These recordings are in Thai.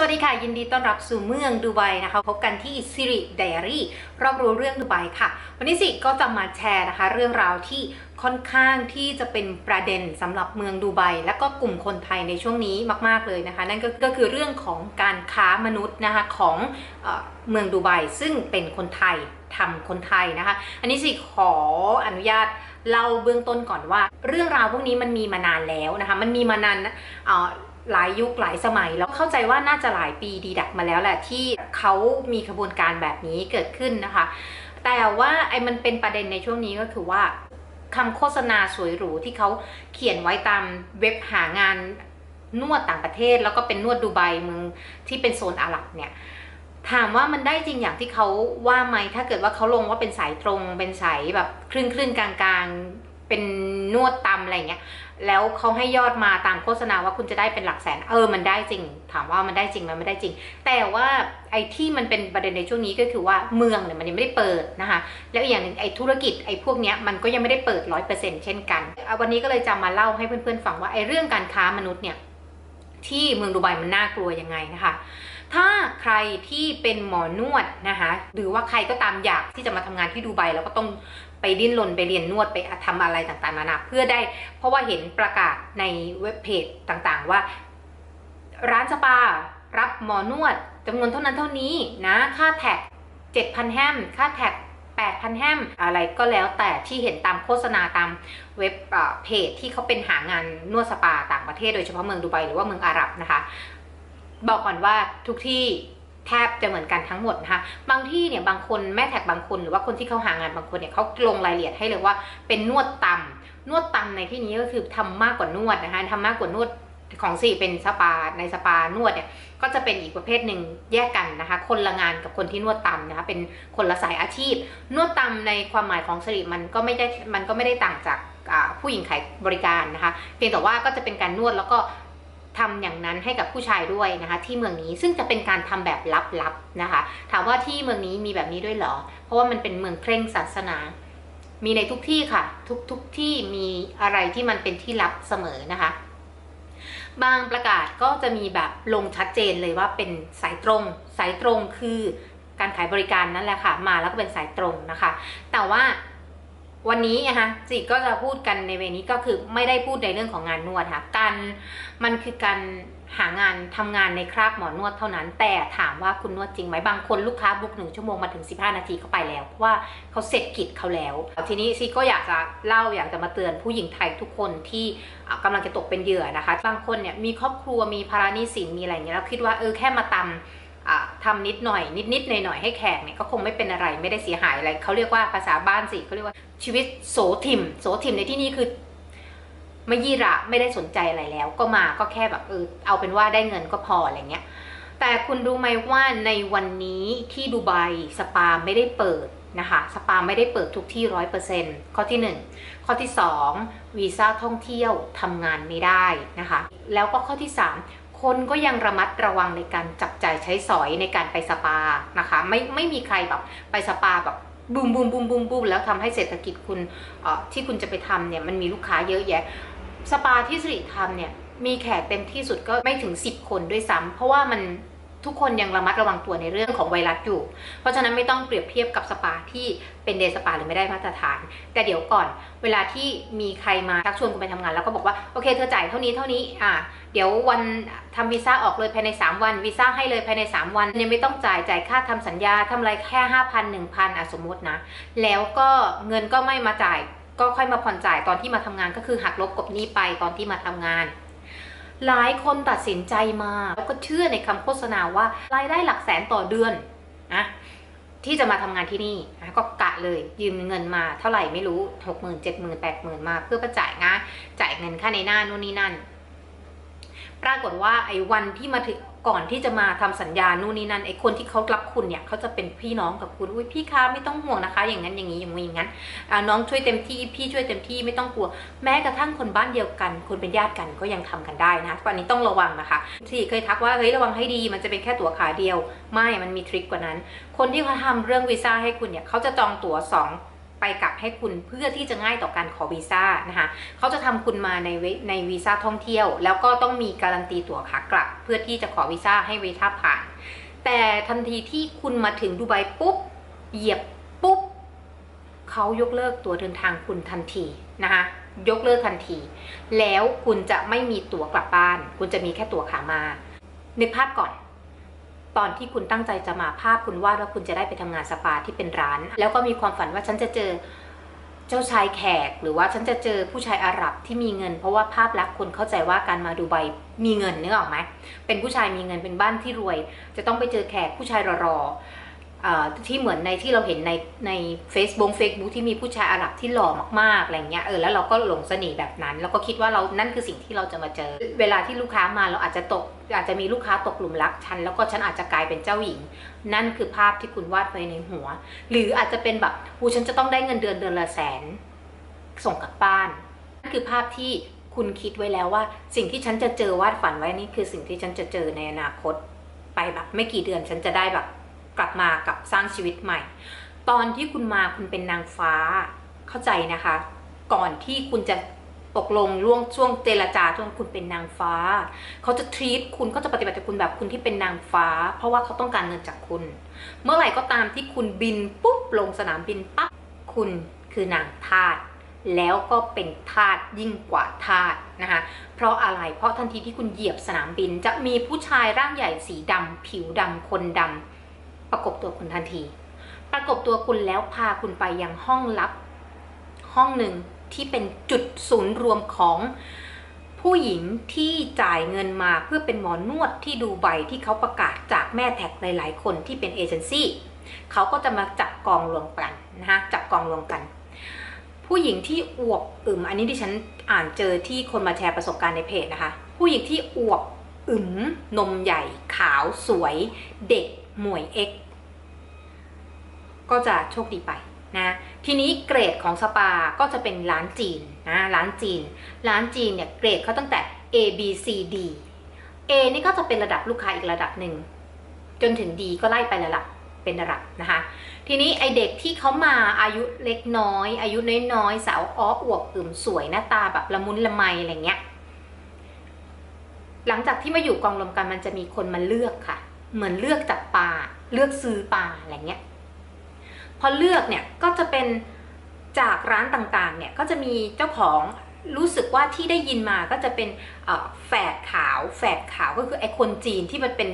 สวัสดีค่ะ ยินดีต้อนรับสู่เมืองดูไบนะคะ พบกันที่ซิริไดอารี่รอบรู้เรื่องดูไบค่ะ วันนี้สิก็จะมาแชร์นะคะ เรื่องราวที่ค่อนข้างที่จะเป็นประเด็นสำหรับเมืองดูไบและก็กลุ่มคนไทยในช่วงนี้มากๆเลยนะคะ นั่นก็ก็คือเรื่องของการค้ามนุษย์นะคะของเออเมืองดูไบซึ่งเป็นคนไทยทำคนไทยนะคะ อันนี้สิขออนุญาตเล่าเบื้องต้นก่อนว่า เรื่องราวพวกนี้มันมีมานานแล้วนะคะ มันมีมานานนะอ่อ หลายยุคหลายสมัย แล้วเข้าใจว่าน่าจะหลายปีดีดักมาแล้วแหละที่เขามีขบวนการแบบนี้เกิดขึ้นนะคะ แต่ว่าไอ้มันเป็นประเด็นในช่วงนี้ก็คือว่าคำโฆษณาสวยหรูที่เขาเขียนไว้ตามเว็บหางานนวดต่างประเทศ แล้วก็เป็นนวดดูไบเมืองที่เป็นโซนอาหรับเนี่ยถามว่ามันได้จริงอย่างที่เขาว่าไหมถ้าเกิดว่าเขาลงว่าเป็นสายตรง เป็นสายแบบครึ่งครึ่งๆกลางๆเป็นนวดตำอะไรเงี้ย แล้วเขาให้ยอดมาตามโฆษณาว่าคุณจะได้เป็นหลักแสน เออ มันได้จริง ถามว่ามันได้จริงไหมไม่ได้จริง แต่ว่าไอ้ที่มันเป็นประเด็นในช่วงนี้ก็คือว่าเมืองเนี่ยมันยังไม่ได้เปิดนะคะ แล้วอีกอย่างหนึ่งไอ้ธุรกิจไอ้พวกเนี้ยมันก็ยังไม่ได้เปิดร้อยเปอร์เซ็นต์เช่นกันอะวันนี้ก็เลยจะมาเล่าให้เพื่อนๆฟังว่าไอ้เรื่องการค้ามนุษย์เนี่ยที่เมืองดูไบมันน่ากลัวยังไงนะคะ ถ้าใครที่เป็นหมอนวดนะคะ หรือว่าใครก็ตามอยากที่จะมาทำงานที่ดูไบแล้วก็ต้อง ไปดิ้นรนไปเรียนนวดไปทำอะไรต่างๆนานาเพื่อได้ เพราะว่าเห็นประกาศในเว็บเพจต่างๆ ว่า ร้านสปารับหมอนวดจำนวนเท่านั้นเท่านี้นะค่าแท็ก 7,000 แฮมค่าแท็ก 8,000 แฮมอะไรก็แล้วแต่ที่เห็นตามโฆษณาตามเว็บอ่อเพจที่เขาเป็นหางานนวดสปาต่างประเทศโดยเฉพาะเมืองดูไบหรือว่าเมืองอาหรับนะคะ บอกก่อนว่าทุกที่ แทบจะเหมือนกันทั้งหมดนะคะบางที่เนี่ยบางคนแม่แท็กบางคนหรือว่าคนที่เขาหางานบางคนเนี่ยเขาลงรายละเอียดให้เลยว่าเป็นนวดตำนวดตำในที่นี้ก็คือทำมากกว่านวดนะคะทำมากกว่านวดของสี่เป็นสปาในสปานวดเนี่ยก็จะเป็นอีกประเภทหนึ่งแยกกันนะคะ คนละงานกับคนที่นวดตำนะคะเป็นคนละสายอาชีพ นวดตำในความหมายของสิริมันก็ไม่ได้มันก็ไม่ได้ต่างจากผู้หญิงขายบริการนะคะ เพียงแต่ว่าก็จะเป็นการนวดแล้วก็ ทำอย่างนั้นให้กับผู้ชายด้วยนะคะที่เมืองนี้ซึ่งจะเป็นการทำแบบลับๆนะคะ ถามว่าที่เมืองนี้มีแบบนี้ด้วยเหรอ เพราะว่ามันเป็นเมืองเคร่งศาสนา มีในทุกที่ค่ะ ทุกทุกที่มีอะไรที่มันเป็นที่ลับเสมอนะคะบางประกาศก็จะมีแบบลงชัดเจนเลยว่าเป็นสายตรง สายตรงคือการขายบริการนั่นแหละค่ะ มาแล้วก็เป็นสายตรงนะคะ แต่ว่า วันนี้นะคะจิก็จะพูดกันในเวนี้ก็คือไม่ได้พูดในเรื่องของงานนวดค่ะการมันคือการหางานทำงานในคราบหมอนวดเท่านั้น แต่ถามว่าคุณนวดจริงไหมบางคนลูกค้าบุกหนึ่งชั่วโมงมาถึง 15 นาทีเขาไปแล้วเพราะว่าเขาเสร็จกิจเขาแล้ว ทีนี้ซีก็อยากจะเล่าอยากจะมาเตือนผู้หญิงไทยทุกคนที่อะกำลังจะตกเป็นเหยื่อนะคะ บางคนเนี่ยมีครอบครัวมีภาระหนี้สินมีอะไรเงี้ยแล้วคิดว่าเออแค่มาตำอะ ทำนิดหน่อย นิดนิดหน่อยหน่อยให้แขกเนี่ยก็คงไม่เป็นอะไรไม่ได้เสียหายอะไรเขาเรียกว่าภาษาบ้านสิเขาเรียกว่าชีวิตโสถิมโสถิมในที่นี้คือ ไม่ยี่ระไม่ได้สนใจอะไรแล้ว ก็มาก็แค่แบบเออเอาเป็นว่าได้เงินก็พออะไรเงี้ย แต่คุณรู้ไหมว่าในวันนี้ที่ดูไบสปาไม่ได้เปิดนะคะสปาไม่ได้เปิดทุกที่ร้อยเปอร์เซ็นต์ข้อที่หนึ่งข้อที่สองวีซ่าท่องเที่ยวทำงานไม่ได้นะคะ แล้วก็ข้อที่สาม คนก็ยังระมัดระวังในการจับจ่ายใช้สอยในการไปสปานะคะ ไม่ไม่มีใครแบบไปสปาแบบบูมบูมบูมบูมบูมแล้วทำให้เศรษฐกิจคุณเอ่อที่คุณจะไปทำเนี่ยมันมีลูกค้าเยอะแยะ สปาที่สิริทำเนี่ยมีแขกเต็มที่สุดก็ไม่ถึง 10 คนด้วยซ้ำเพราะว่ามัน ทุกคนยังระมัดระวังตัวในเรื่องของไวรัสอยู่ เพราะฉะนั้นไม่ต้องเปรียบเทียบกับสปาที่เป็นเดย์สปาหรือไม่ได้มาตรฐาน แต่เดี๋ยวก่อน เวลาที่มีใครมาชักชวนคุณไปทำงาน แล้วก็บอกว่าโอเคเธอจ่ายเท่านี้เท่านี้อ่าเดี๋ยววันทำวีซ่าออกเลยภายใน 3 วันวีซ่าให้เลยภายใน 3 วันยังไม่ต้องจ่ายจ่ายค่าทำสัญญาทำอะไรแค่5,000 1,000อะสมมตินะ แล้วก็เงินก็ไม่มาจ่ายก็ค่อยมาผ่อนจ่ายตอนที่มาทำงานก็คือหักลบกบหนี้ไปตอนที่มาทำงาน หลายคนตัดสินใจมา แล้วก็เชื่อในคำโฆษณาว่ารายได้หลักแสนต่อเดือนนะที่จะมาทำงานที่นี่นะก็กะเลยยืมเงินมาเท่าไหร่ไม่รู้หกหมื่นเจ็ดหมื่นแปดหมื่นมาเพื่อไปจ่ายงานจ่ายเงินค่าในหน้านู่นนี่นั่น ปรากฏว่าไอ้วันที่มาถึงก่อนที่จะมาทำสัญญานู่นนี่นั่นไอ้คนที่เขารับคุณเนี่ยเขาจะเป็นพี่น้องกับคุณอุ้ยพี่คะไม่ต้องห่วงนะคะ อย่างนั้นอย่างนี้อย่างนี้อย่างนั้นน้องช่วยเต็มที่พี่ช่วยเต็มที่ไม่ต้องกลัว แม้กระทั่งคนบ้านเดียวกัน คนเป็นญาติกันก็ยังทำกันได้นะวันนี้ต้องระวังนะคะ ที่เคยทักว่าเฮ้ยระวังให้ดี มันจะเป็นแค่ตั๋วขาเดียว ไม่มันมีทริคกว่านั้น คนที่เขาทำเรื่องวีซ่าให้คุณเนี่ยเขาจะจองตั๋วสอง ไปกลับให้คุณเพื่อที่จะง่ายต่อการขอวีซ่านะคะเขาจะทำคุณมาในในวีซ่าท่องเที่ยว แล้วก็ต้องมีการันตีตั๋วขากลับ เพื่อที่จะขอวีซ่าให้เวีซ่าผ่าน แต่ทันทีที่คุณมาถึงดูไบปุ๊บเหยียบปุ๊บเขายกเลิกตั๋วเดินทางคุณทันทีนะคะยกเลิกทันที แล้วคุณจะไม่มีตั๋วกลับบ้าน คุณจะมีแค่ตั๋วขามานึกภาพก่อน ตอนที่คุณตั้งใจจะมาภาพคุณวาดว่าคุณจะได้ไปทำงานสปาที่เป็นร้าน แล้วก็มีความฝันว่าฉันจะเจอเจ้าชายแขก หรือว่าฉันจะเจอผู้ชายอาหรับที่มีเงิน เพราะว่าภาพลักษณ์คนเข้าใจว่าการมาดูไบมีเงินนึกออกไหมเป็นผู้ชายมีเงินเป็นบ้านที่รวย จะต้องไปเจอแขกผู้ชายรอๆเอ่อ ที่เหมือนในที่เราเห็นในใน Facebook Facebook ที่มีผู้ชายอาหรับที่หล่อมากๆอะไรเงี้ยเออแล้วเราก็หลงเสน่ห์แบบนั้น แล้วก็คิดว่าเรานั่นคือสิ่งที่เราจะมาเจอ เวลาที่ลูกค้ามาเราอาจจะตกอาจจะมีลูกค้าตกหลุมรักฉัน แล้วก็ฉันอาจจะกลายเป็นเจ้าหญิง นั่นคือภาพที่คุณวาดไว้ในหัว หรืออาจจะเป็นแบบอูฉันจะต้องได้เงินเดือนเดือนละแสน ส่งกลับบ้านนั่นคือภาพที่คุณคิดไว้แล้วว่า สิ่งที่ฉันจะเจอวาดฝันไว้นี่คือสิ่งที่ฉันจะเจอในอนาคต ไปแบบไม่กี่เดือนฉันจะได้แบบ กลับมากับสร้างชีวิตใหม่ ตอนที่คุณมาคุณเป็นนางฟ้าเข้าใจนะคะ ก่อนที่คุณจะตกลงล่วงช่วงเจรจาช่วงคุณเป็นนางฟ้า เขาจะทรีตคุณเขาจะปฏิบัติกับคุณแบบคุณที่เป็นนางฟ้า เพราะว่าเขาต้องการเงินจากคุณ เมื่อไหร่ก็ตามที่คุณบินปุ๊บลงสนามบินปั๊บคุณคือนางทาสแล้วก็เป็นทาสยิ่งกว่าทาสนะคะ เพราะอะไร เพราะทันทีที่คุณเหยียบสนามบิน จะมีผู้ชายร่างใหญ่สีดำผิวดำคนดำ ประกบตัวคุณทันที ประกบตัวคุณแล้วพาคุณไปยังห้องลับ ห้องหนึ่งที่เป็นจุดศูนย์รวมของผู้หญิงที่จ่ายเงินมาเพื่อเป็นหมอนวดที่ดูไบที่เขาประกาศจากแม่แท็กหลาย ๆ คนที่เป็นเอเจนซี่เขาก็จะมาจับกองรวมกันนะคะจับกองรวมกัน ผู้หญิงที่อวบอึมอันนี้ที่ฉันอ่านเจอที่คนมาแชร์ประสบการณ์ในเพจนะคะ ผู้หญิงที่อวบอึมนมใหญ่ ขาวสวย เด็ก หมวยเอกก็จะโชคดีไปนะทีนี้เกรดของสปาก็จะเป็นร้านจีนนะร้านจีน ร้านจีนเนี่ยเกรดเขาตั้งแต่ A B C D A นี่ก็จะเป็นระดับลูกค้าอีกระดับหนึ่ง จนถึง D ก็ไล่ไประดับเป็นระดับนะคะ ทีนี้ไอเด็กที่เขามาอายุเล็กน้อย อายุน้อยๆสาวอ้ออวบอึมสวยหน้าตาแบบละมุนละไมอะไรเงี้ยหลังจากที่มาอยู่กองรวมกันมันจะมีคนมาเลือกค่ะ เหมือนเลือกจับปลาเลือกซื้อปลาอะไรเงี้ยพอเลือกเนี่ยก็จะเป็นจากร้านต่างๆเนี่ยก็จะมีเจ้าของรู้สึกว่าที่ได้ยินมาก็จะเป็นแฝดขาวแฝดขาวก็คือไอ้คนจีนที่มันเป็น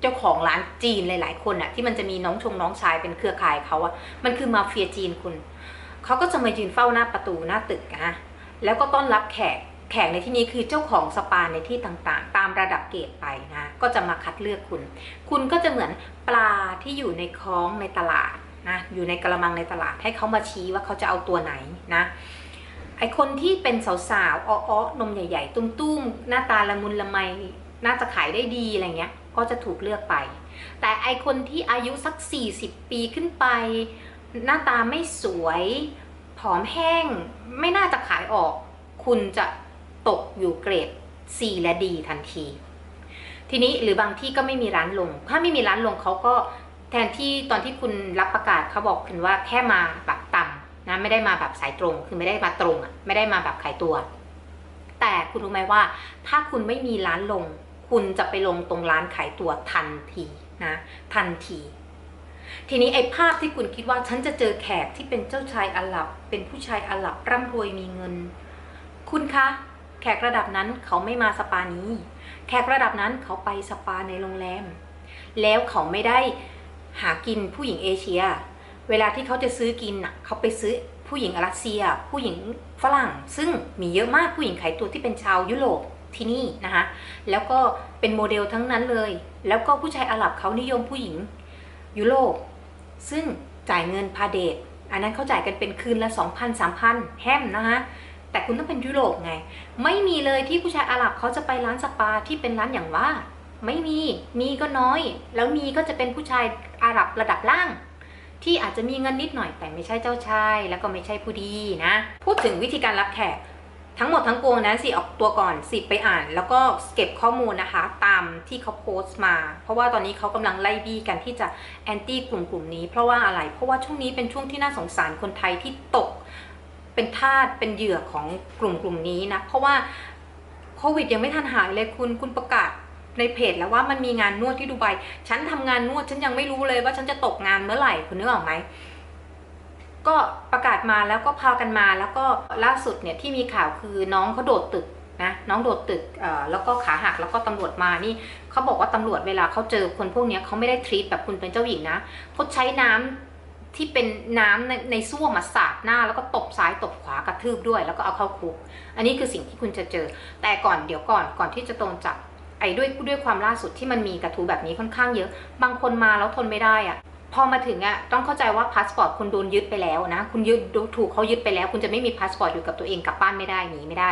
เจ้าของร้านจีนหลายๆคนอะที่มันจะมีน้องชงน้องชายเป็นเครือข่ายเขาอะมันคือมาเฟียจีนคุณเขาก็จะมายืนเฝ้าหน้าประตูหน้าตึกนะแล้วก็ต้อนรับแขก แขกในที่นี้คือเจ้าของสปาในที่ต่างๆ ตามระดับเกรดไปนะก็จะมาคัดเลือกคุณ คุณก็จะเหมือนปลาที่อยู่ในคลองในตลาดนะอยู่ในกระมังในตลาดให้เขามาชี้ว่าเขาจะเอาตัวไหนนะไอคนที่เป็นสาวๆอ้อๆนมใหญ่ ๆ ตุ้มๆ หน้าตาละมุนละไมน่าจะขายได้ดีอะไรเงี้ย ก็จะถูกเลือกไป แต่ไอคนที่อายุสัก 40 ปีขึ้นไป หน้าตาไม่สวย ผอมแห้ง ไม่น่าจะขายออก คุณจะ ตกอยู่เกรด C และ D ทันที ทีนี้หรือบางที่ก็ไม่มีร้านลง ถ้าไม่มีร้านลงเขาก็แทนที่ตอนที่คุณรับประกาศเขาบอกคุณว่าแค่มาแบบต่ำนะไม่ได้มาแบบสายตรง คือไม่ได้มาตรงอะไม่ได้มาแบบขายตัว แต่คุณรู้ไหมว่า ถ้าคุณไม่มีร้านลง คุณจะไปลงตรงร้านขายตัวทันทีนะทันทีทีนี้ไอ้ภาพที่คุณคิดว่าฉันจะเจอแขกที่เป็นเจ้าชายอาหรับ เป็นผู้ชายอาหรับร่ำรวยมีเงิน คุณคะ แขกระดับนั้นเขาไม่มาสปานี้ แขกระดับนั้นเขาไปสปาในโรงแรม แล้วเขาไม่ได้หากินผู้หญิงเอเชีย เวลาที่เขาจะซื้อกินน่ะเขาไปซื้อผู้หญิงรัสเซีย ผู้หญิงฝรั่ง ซึ่งมีเยอะมากผู้หญิงขายตัวที่เป็นชาวยุโรปที่นี่นะคะ แล้วก็เป็นโมเดลทั้งนั้นเลย แล้วก็ผู้ชายอาหรับเขานิยมผู้หญิงยุโรป ซึ่งจ่ายเงินพาเดทอันนั้นเขาจ่ายกันเป็นคืนละ 2,000 3,000 แฮมนะคะ แต่คุณต้องเป็นยุโรปไง ไม่มีเลยที่ผู้ชายอาหรับเขาจะไปร้านสปาที่เป็นร้านอย่างว่า ไม่มี มีก็น้อย แล้วมีก็จะเป็นผู้ชายอาหรับระดับล่าง ที่อาจจะมีเงินนิดหน่อย แต่ไม่ใช่เจ้าชาย แล้วก็ไม่ใช่ผู้ดีนะ พูดถึงวิธีการรับแขกทั้งหมดทั้งปวงนั้นสิออกตัวก่อนสิไปอ่าน แล้วก็เก็บข้อมูลนะคะ ตามที่เขาโพสต์มา เพราะว่าตอนนี้เขากำลังไล่บี้กันที่จะแอนตี้กลุ่มกลุ่มนี้ เพราะว่าอะไรเพราะว่าช่วงนี้เป็นช่วงที่น่าสงสารคนไทยที่ตก เป็นทาสเป็นเหยื่อของกลุ่มกลุ่มนี้นะ เพราะว่าโควิดยังไม่ทันหายเลยคุณคุณประกาศในเพจแล้วว่ามันมีงานนวดที่ดูไบฉันทำงานนวดฉันยังไม่รู้เลยว่าฉันจะตกงานเมื่อไหร่คุณนึกออกไหมก็ประกาศมาแล้วก็พากันมาแล้วก็ล่าสุดเนี่ยที่มีข่าวคือน้องเขาโดดตึกนะน้องโดดตึกแล้วก็ขาหักแล้วก็ตำรวจมานี่เขาบอกว่าตำรวจเวลาเขาเจอคนพวกนี้เขาไม่ได้ทรีตแบบคุณเป็นเจ้าหญิงนะเขาใช้น้ำ ที่เป็นน้ำในในส้วมมาสาดหน้า แล้วก็ตบซ้ายตบขวากระทืบด้วย แล้วก็เอาเข้าคุก อันนี้คือสิ่งที่คุณจะเจอ แต่ก่อนเดี๋ยวก่อนก่อนที่จะโดนจับไอ้ด้วยด้วยความล่าสุดที่มันมีกระทู้แบบนี้ค่อนข้างเยอะ บางคนมาแล้วทนไม่ได้อะพอมาถึงอะต้องเข้าใจว่าพาสปอร์ตคุณโดนยึดไปแล้วนะ คุณยึดถูกเขายึดไปแล้ว คุณจะไม่มีพาสปอร์ตอยู่กับตัวเองกลับบ้านไม่ได้หนีไม่ได้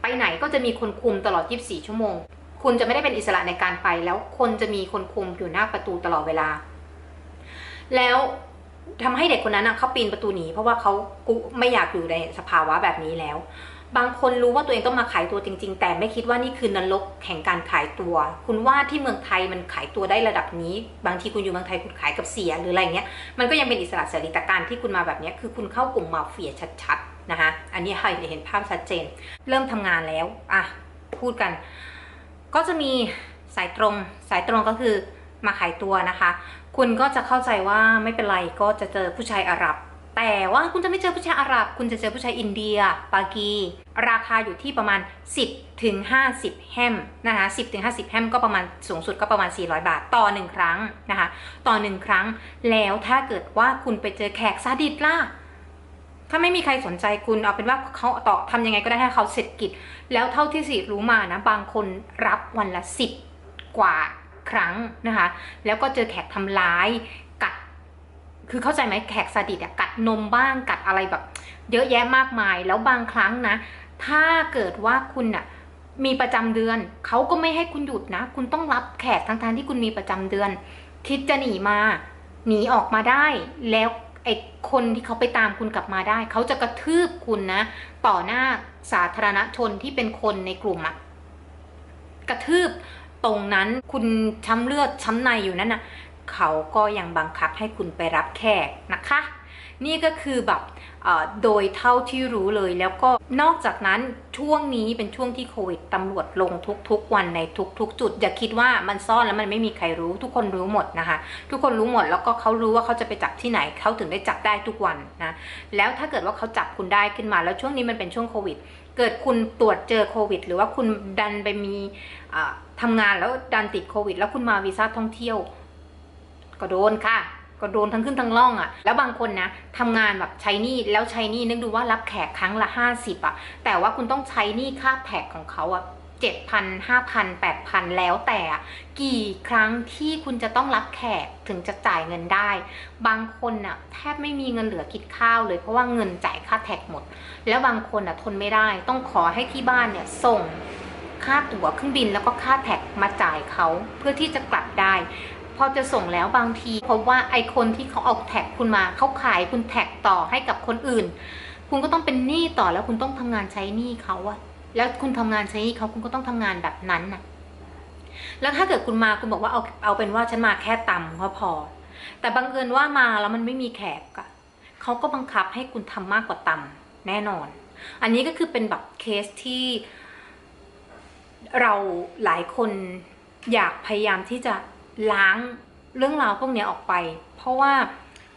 ไปไหนก็จะมีคนคุมตลอด 24 ชั่วโมง คุณจะไม่ได้เป็นอิสระในการไปแล้วคนจะมีคนคุมอยู่หน้าประตูตลอดเวลา แล้ว ทำให้เด็กคนนั้นเขาปีนประตูหนีเพราะว่าเขากุไม่อยากอยู่ในสภาวะแบบนี้แล้ว บางคนรู้ว่าตัวเองต้องมาขายตัวจริง ๆ แต่ไม่คิดว่านี่คือนรกแห่งการขายตัว คุณว่าที่เมืองไทยมันขายตัวได้ระดับนี้ บางทีคุณอยู่เมืองไทยคุณขายกับเสียหรืออะไรเงี้ยมันก็ยังเป็นอิสระเสรีแต่การที่คุณมาแบบนี้คือคุณเข้ากลุ่มมาเฟียชัดๆนะคะอันนี้ให้เห็นภาพชัดเจน เริ่มทำงานแล้วอะพูดกัน ก็จะมีสายตรงสายตรงก็คือ มาขายตัวนะคะ คุณก็จะเข้าใจว่าไม่เป็นไรก็จะเจอผู้ชายอาหรับ แต่ว่าคุณจะไม่เจอผู้ชายอาหรับ คุณจะเจอผู้ชายอินเดีย ปากี ราคาอยู่ที่ประมาณ 10ถึง50 แฮมนะคะ10ถึง50 แฮมก็ประมาณสูงสุดก็ประมาณ 400 บาทต่อ 1 ครั้งนะคะต่อ 1 ครั้งแล้วถ้าเกิดว่าคุณไปเจอแขกซาดิสล่ะถ้าไม่มีใครสนใจคุณเอาเป็นว่าเขาต่อทำยังไงก็ได้ให้เขาเสร็จกิจ แล้วเท่าที่สิรู้มานะ บางคนรับวันละ10กว่า ครั้งนะคะ แล้วก็เจอแขกทำร้ายกัด คือเข้าใจไหมแขกซาดิสอะกัดนมบ้างกัดอะไรแบบ เยอะแยะมากมาย แล้วบางครั้งนะ ถ้าเกิดว่าคุณอะมีประจำเดือนเขาก็ไม่ให้คุณหยุดนะ คุณต้องรับแขกทั้งทางๆที่คุณมีประจำเดือน คิดจะหนีมา หนีออกมาได้แล้วไอ้คนที่เขาไปตามคุณกลับมาได้ เขาจะกระทืบคุณนะ ต่อหน้าสาธารณชนที่เป็นคนในกลุ่มอะกระทืบ ตรงนั้นคุณช้ำเลือดช้ำในอยู่นั่นน่ะเขาก็ยังบังคับให้คุณไปรับแขกนะคะ นี่ก็คือแบบโดยเท่าที่รู้เลยแล้วก็นอกจากนั้นช่วงนี้เป็นช่วงที่โควิดตำรวจลงทุกๆวันในทุก ๆ จุด อย่าคิดว่ามันซ่อนแล้วมันไม่มีใครรู้ ทุกคนรู้หมดนะคะ ทุกคนรู้หมดแล้วก็เขารู้ว่าเขาจะไปจับที่ไหนเขาถึงได้จับได้ทุกวันนะแล้วถ้าเกิดว่าเขาจับคุณได้ขึ้นมาแล้วช่วงนี้มันเป็นช่วงโควิด เกิดคุณตรวจเจอโควิด หรือว่าคุณดันไปมี อ่าทำงานแล้วดันติดโควิด แล้วคุณมาวีซ่าท่องเที่ยว ก็โดนค่ะ ก็โดนทั้งขึ้นทั้งล่องอะ่ะ แล้วบางคนนะทำงานแบบใช้นี้แล้วใช้นี้นึกดูว่ารับแขกครั้งละ50อะ่ะ แต่ว่าคุณต้องใช้นี้ค่าแท็กของเขาอะ่ะเจ็ดพันห้าพันแปดพันแล้วแต่กี่ครั้งที่คุณจะต้องรับแขกถึงจะจ่ายเงินได้ บางคนน่ะแทบไม่มีเงินเหลือกินข้าวเลยเพราะว่าเงินจ่ายค่าแท็กหมด แล้วบางคนอะทนไม่ได้ต้องขอให้ที่บ้านเนี่ยส่ง ค่าตั๋วเครื่องบินแล้วก็ค่าแท็กมาจ่ายเขาเพื่อที่จะกลับได้ พอจะส่งแล้วบางที เพราะว่าไอคนที่เขาเอาแท็กคุณมาเขาขายคุณแท็กต่อให้กับคนอื่น คุณก็ต้องเป็นหนี้ต่อแล้วคุณต้องทำงานใช้หนี้เขาอะแล้วคุณทำงานใช้หนี้เขาคุณก็ต้องทำงานแบบนั้นน่ะแล้วถ้าเกิดคุณมาคุณบอกว่าเอาเอาเป็นว่าฉันมาแค่ตำก็พอ แต่บังเอิญว่ามาแล้วมันไม่มีแขกอะเขาก็บังคับให้คุณทำมากกว่าตำแน่นอน อันนี้ก็คือเป็นแบบเคสที่ เราหลายคนอยากพยายามที่จะล้างเรื่องราวพวกนี้ออกไป เพราะว่า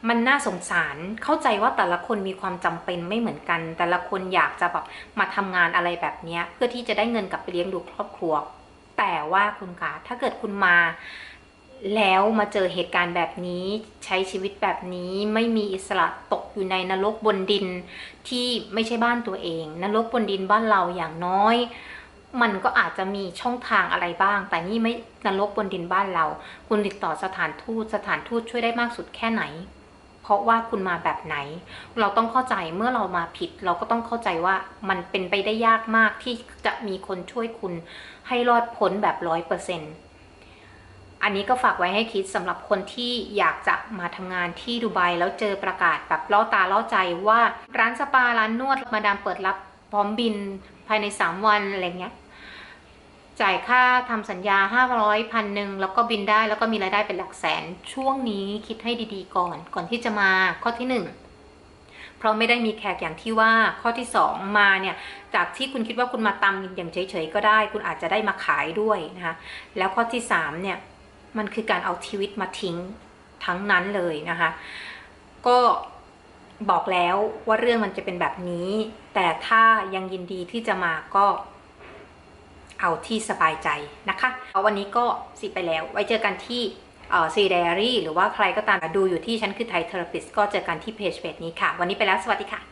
มันน่าสงสารเข้าใจว่าแต่ละคนมีความจำเป็นไม่เหมือนกัน แต่ละคนอยากจะแบบมาทำงานอะไรแบบนี้เพื่อที่จะได้เงินกลับไปเลี้ยงดูครอบครัว แต่ว่าคุณคะถ้าเกิดคุณมาแล้วมาเจอเหตุการณ์แบบนี้ใช้ชีวิตแบบนี้ไม่มีอิสระตกอยู่ในนรกบนดินที่ไม่ใช่บ้านตัวเอง นรกบนดินบ้านเราอย่างน้อย มันก็อาจจะมีช่องทางอะไรบ้าง แต่นี่ไม่นรกบนดินบ้านเรา คุณติดต่อสถานทูตสถานทูตช่วยได้มากสุดแค่ไหน เพราะว่าคุณมาแบบไหน เราต้องเข้าใจเมื่อเรามาผิด เราก็ต้องเข้าใจว่ามันเป็นไปได้ยากมากที่จะมีคนช่วยคุณให้รอดพ้นแบบร้อยเปอร์เซ็นต์อันนี้ก็ฝากไว้ให้คิดสำหรับคนที่อยากจะมาทำงานที่ดูไบแล้วเจอประกาศแบบล่อตาล่อใจว่าร้านสปาร้านนวดมาดามเปิดรับพร้อมบิน ภายใน 3 วันอะไรเงี้ยจ่ายค่าทำสัญญา 500พันหนึ่งแล้วก็บินได้แล้วก็มีรายได้เป็นหลักแสนช่วงนี้คิดให้ดีๆก่อน ก่อนที่จะมาข้อที่หนึ่งเพราะไม่ได้มีแขกอย่างที่ว่าข้อที่สองมาเนี่ย จากที่คุณคิดว่าคุณมาตำอย่างเฉยๆก็ได้ คุณอาจจะได้มาขายด้วยนะคะแล้วข้อที่สามเนี่ย มันคือการเอาชีวิตมาทิ้งทั้งนั้นเลยนะคะ ก็ บอกแล้วว่าเรื่องมันจะเป็นแบบนี้ แต่ถ้ายังยินดีที่จะมาก็เอาที่สบายใจนะคะเอาวันนี้ก็สิไปแล้ว ไว้เจอกันที่ซีเดอรี่หรือว่าใครก็ตามดูอยู่ที่ฉันคือไทยเทอราปิสก็เจอกันที่เพจเพจนี้ค่ะ วันนี้ไปแล้วสวัสดีค่ะ